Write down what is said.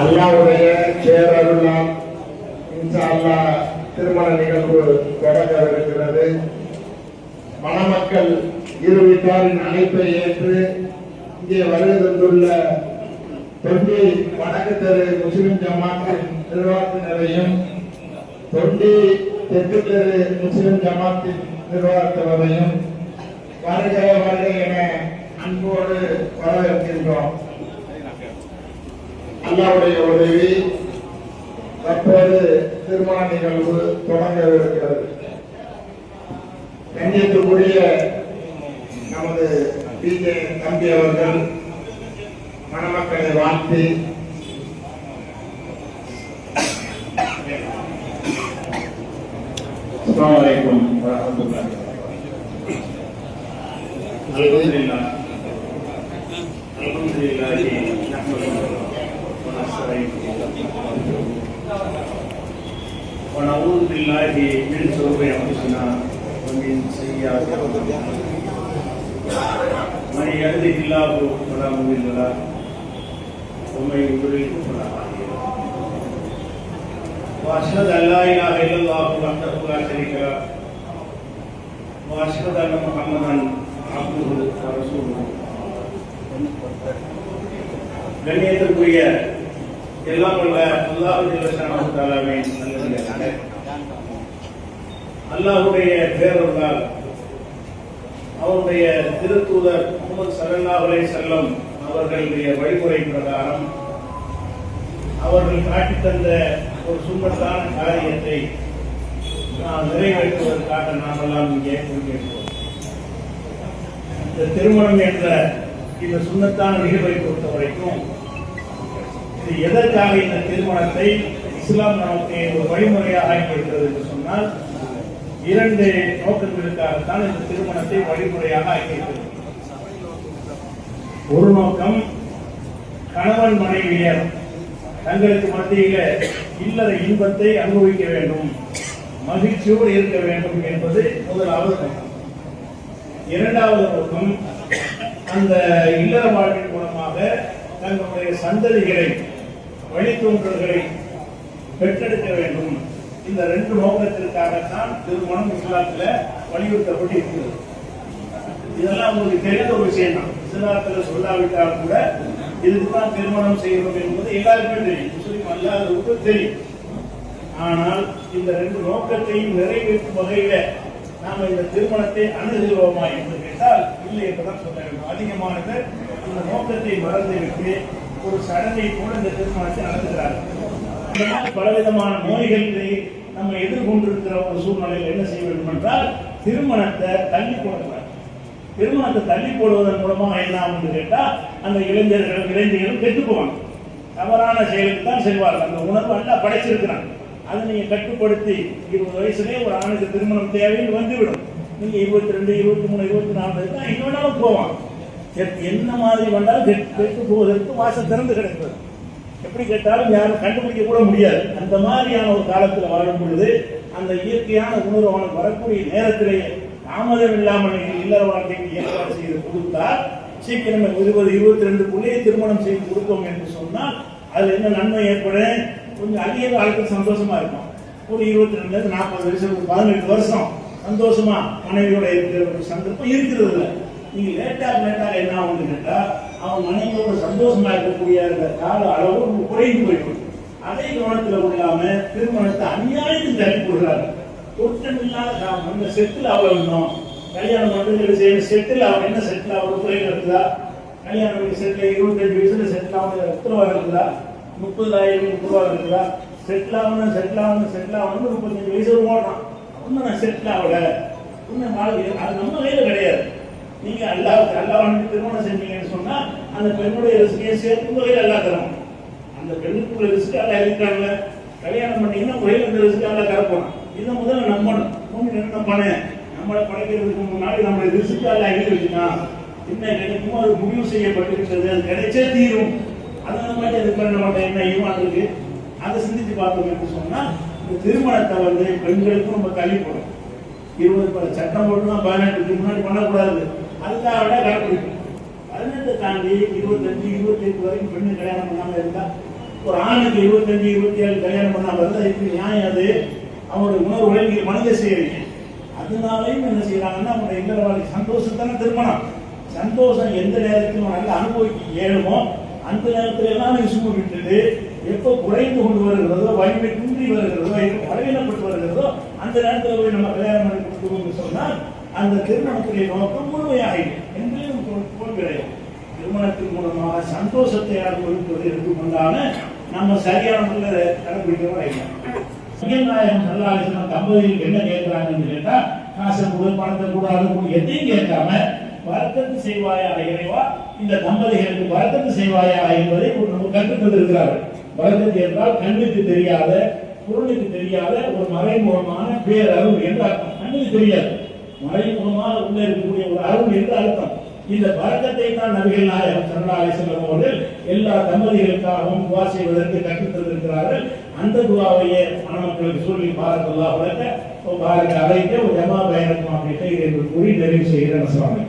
அல்லாவுடைய பேரருளால் இன்ஷா அல்லாஹ் திருமண நிகழ்வு தொடங்கவிருக்கிறது. மணமக்கள் இரு வீட்டாரின் அழைப்பை ஏற்று இங்கே வருகின்றுள்ள தொண்டி வடக்கு தெரு முஸ்லிம் ஜமாத்தின் நிர்வாகத்தினரையும் தொண்டி தெற்கு தெரு முஸ்லிம் ஜமாத்தின் நிர்வாகத்தினரையும் வருக வருக என அன்போடு வரவேற்கின்றோம். அல்லாவுடைய உதவி தற்போது திருமண நிகழ்வு தொடங்கவிருக்கிறது கண்ணியத்துக்குரிய நமது பிஜே தம்பி அவர்கள் மணமக்களை வாழ்த்தி السلام عليكم ورحمة الله الحمد لله الحمد لله نحمده ونستعينه ونعوذ بالله من شرور انفسنا ومن سيئات اعمالنا من يهده الله فلا مضل له ومن يضلل فلا هادي له واشهد ان لا اله الا الله وحده لا شريك له واشهد ان محمدا عبده ورسوله கண்ணியத்திற்குரிய எல்லாம் உள்ள அல்லாஹ் ஜல்லஷானஹுத்தாலாவின் அல்லாஹ்வுடைய பேரொருளால் அவருடைய திருத்தூதர் முகமது சல்லா அலைஹி செல்லம் அவர்களுடைய வழிமுறை பிரகாரம் அவர்கள் காட்டித் தந்த ஒரு சுமத்தான காரியத்தை நாம் நிறைவேற்றுவதற்காக நாம் எல்லாம் இங்கே குறிப்பிடுவோம் இந்த திருமணம் என்ற இந்த சுண்ணத்தான நிகழ்வை பொறுத்த வரைக்கும் எதற்காக இந்த திருமணத்தை இஸ்லாம் நமக்கு ஒரு வழிமுறையாக ஆக்கியிருக்கிறது என்று சொன்னால் இரண்டு நோக்கங்களுக்காகத்தான் இந்த திருமணத்தை வழிமுறையாக ஆக்கியிருக்கிறது ஒரு நோக்கம் கணவன் மனைவியர் தங்களுக்கு மத்தியில இல்லற இன்பத்தை அனுபவிக்க வேண்டும் மகிழ்ச்சியோடு இருக்க வேண்டும் என்பது முதலாவது நோக்கம். இரண்டாவது நோக்கம் அந்த இல்லற வாழ்வின் மூலமாக தங்களுடைய சந்ததிகளை வழித்தோன்றல்களை பெற்றெடுக்க வேண்டும். இந்த ரெண்டு நோக்கத்திற்காகத்தான் திருமணம் இஸ்லாத்தில் வலியுறுத்தப்பட்டு இருக்கிறது இதெல்லாம் உங்களுக்கு தெரிந்த ஒரு விஷயம் தான் இஸ்லாத்தில் சொல்லாவிட்டால் கூட இதுக்குதான் திருமணம் செய்யணும் என்பது எல்லாருக்குமே தெரியும். முஸ்லீம் அல்லாதவருக்கு தெரியும். ஆனால் இந்த ரெண்டு நோக்கத்தையும் நிறைவேற்றும் வகையில நாம இந்த திருமணத்தை அணுகுகிறோமா என்று கேட்டால் இல்லை என்றுதான் சொல்ல வேண்டும். அதிகமானது இந்த நோக்கத்தை மறந்துவிட்டு ஒரு சடங்கை கூட இந்த திருமணத்தை நடத்துகிறார்கள் பலவிதமான நோய்களை நம்ம எதிர்கொண்டிருக்கிற ஒரு சூழ்நிலையில் என்ன செய்ய வேண்டும் என்றால் திருமணத்தை தள்ளி போடக்கூடாது திருமணத்தை தள்ளி போடுவதன் மூலமாக என்ன ஆகும் கேட்டால் அந்த இளைஞர்கள் இளைஞர்களும் கெட்டு போவாங்க. தவறான செயலுக்கு தான் செல்வார்கள். அந்த உணர்வு எல்லாம் படைச்சிருக்கிறாங்க. அதை நீங்க கட்டுப்படுத்தி இருபது வயசுலேயே ஒரு ஆணுக்கு திருமணம் தேவைன்னு வந்துவிடும். நீங்க இருபத்தி ரெண்டு இருபத்தி மூணு இருபத்தி நாலு தான் இன்னொன்னாலும் போவாங்க. என்ன மாதிரி வந்தாலும் கெட்டு போவதற்கு வாசல் திறந்து கிடக்கிறது. எப்படி கேட்டாலும் யாரும் கண்டுபிடிக்க கூட முடியாது. அந்த மாதிரியான ஒரு காலத்தில் வாழும் பொழுது அந்த இயற்கையான உணர்வு அவனுக்கு வரக்கூடிய நேரத்திலேயே தாமதம் இல்லாமல் இல்லற வாழ்க்கைக்கு ஏற்பாடு செய்து கொடுத்தால் சீக்கிரம் இருபது இருபத்தி ரெண்டுக்குள்ளேயே திருமணம் செய்து கொடுத்தோம் என்று சொன்னால் அதுல என்ன நன்மை ஏற்படும்? கொஞ்சம் அதிக காலத்தில் சந்தோஷமா இருக்கும். ஒரு இருபத்தி ரெண்டுல நாற்பது வருஷம் ஒரு பதினெட்டு வருஷம் சந்தோஷமா மனைவியோட இருக்கிற ஒரு சந்தர்ப்பம் இருக்கிறது இல்லை. நீங்க லேட்டாக லேட்டாக என்ன ஆகும்னு கேட்டா அவன் மனைவியோட சந்தோஷமா இருக்கக்கூடிய அந்த கால அளவு குறைந்து போயிடும் அதே கவனத்துல கொள்ளாம திருமணத்தை அநியாயத்துக்கு தள்ளி போடுறாரு குற்றம் இல்லாத காரணம் அந்த செட்டில் அவள் கல்யாணம் பண்ணுறது செய்யணும். செட்டில் அவன் என்ன செட்டில் அவள் குறையில் இருக்குதா? கல்யாணம் செட்டில் இருபத்தஞ்சு வயசுல செட்டில் ஆகணும். உத்தரவாக இருக்குதா? முப்பதாயிரம் முப்பது ரூபா இருக்குதா? செட்டில் ஆகணும் செட்டில் ஆகணும் செட்டில் ஆகணும்னு முப்பத்தஞ்சு வயசு ஓடுறான். இன்னும் நான் செட்டில் ஆகல. இன்னும் அது நம்ம கையில் கிடையாது. நீங்க அல்லாஹ் அல்லாஹ் திருமணம் செஞ்சீங்கன்னு சொன்னா அந்த பெண்ணுடைய ரிஸ்கையை சேர்த்து வகையில் கையில அல்லா தரும் அந்த பெண்ணுக்குள்ள ரிஸ்க் அல்ல இருக்காங்க கல்யாணம் பண்ணீங்கன்னா ஒரே இந்த ரிஸ்க் அல்ல தரப்போம் இதை முதல்ல நம்பணும். மூணு என்ன பண்ண? நம்மளை படைக்கிறதுக்கு முன்னாடி நம்மளை ரிஸ்க் அல்ல எழுதி வச்சுட்டான் என்ன கிடைக்குமோ அது முடிவு செய்யப்பட்டிருக்கிறது அது கிடைச்சே தீரும். அதனால மாதிரி அது பண்ண மாட்டேன். என்ன ஈமான் இருக்கு அதை சிந்திச்சு பார்த்தோம் என்று சொன்னா இந்த திருமணத்தை வந்து பெண்களுக்கும் நம்ம தள்ளி போடும். இருபது பல சட்டம் போட்டுனா பதினெட்டுக்கு முன்னாடி பண்ணக்கூடாது. அதுக்காக விட பதினெட்டு தாண்டி இருபத்தஞ்சு இருபத்தெட்டு வரைக்கும் பெண்ணு கல்யாணம் பண்ணாமல் இருந்தா ஒரு ஆணுக்கு இருபத்தஞ்சு இருபத்தி ஏழு கல்யாணம் பண்ணாமல் இருந்தா இப்படி நியாயம் அது? அவங்களுடைய உணர்வுகளை நீங்க மனித செய்யறீங்க அதனாலையும் என்ன செய்யறாங்கன்னா அவனுடைய இல்லற வாழ்க்கை சந்தோஷத்தான திருமணம். சந்தோஷம் எந்த நேரத்திலும் நல்லா அனுபவிக்க இயலுமோ அந்த நேரத்துல எல்லாம் நீங்க சும்மா விட்டுட்டு எப்போ குறைந்து கொண்டு வருகிறதோ வலிமை குன்றி வருகிறதோ எப்போ பலவீனப்பட்டு வருகிறதோ அந்த நேரத்தில் போய் நம்ம கல்யாணம் பண்ணி கொடுத்தோம்னு சொன்னால் அந்த திருமணத்துடைய நோக்கம் முழுமையாகிடும் எங்கேயும் தோல்வியடையும் திருமணத்தின் மூலமாக சந்தோஷத்தை அனுபவிப்பது எடுத்துக்கொண்டான நம்ம சரியான முறையில் கடைபிடிக்கிறோம் ஐயா நாயகம் சல்லாசனம் தம்பதியில் என்ன கேட்கிறாங்கன்னு கேட்டா காசை கொடு பணத்தை கூடாது எதையும் கேட்காம வருத்தத்து செய்வாயா இறைவா? இந்த தம்பதிகளுக்கு வருத்தத்து செய்வாயா? என்பதை ஒரு நம்ம கற்றுத் தந்திருக்கிறார்கள் வர்க்கத்து என்றால் கண்ணுக்கு தெரியாத பொருளுக்கு தெரியாத ஒரு மறைமுகமான பேரளவு என்று கண்ணுக்கு தெரியாது. மறைமுகமாக உள்ளே இருக்கக்கூடிய ஒரு அருள் என்று அர்த்தம். இந்த பழக்கத்தை தான் நபிகள் நாயகம் சரணாலை செல்லும் அவர்கள் எல்லா தம்பதிகளுக்காகவும் துவா செய்வதற்கு கற்றுத்தந்திருக்கிறார்கள் அந்த துவாவையே மணமக்களுக்கு சொல்லி பாரத்துல்லா வழக்க பாரத அழைக்க ஒரு ஜமா பயணம் அப்படின்ட்டு என்று கூறி நிறைவு செய்கிறேன். சுவாமி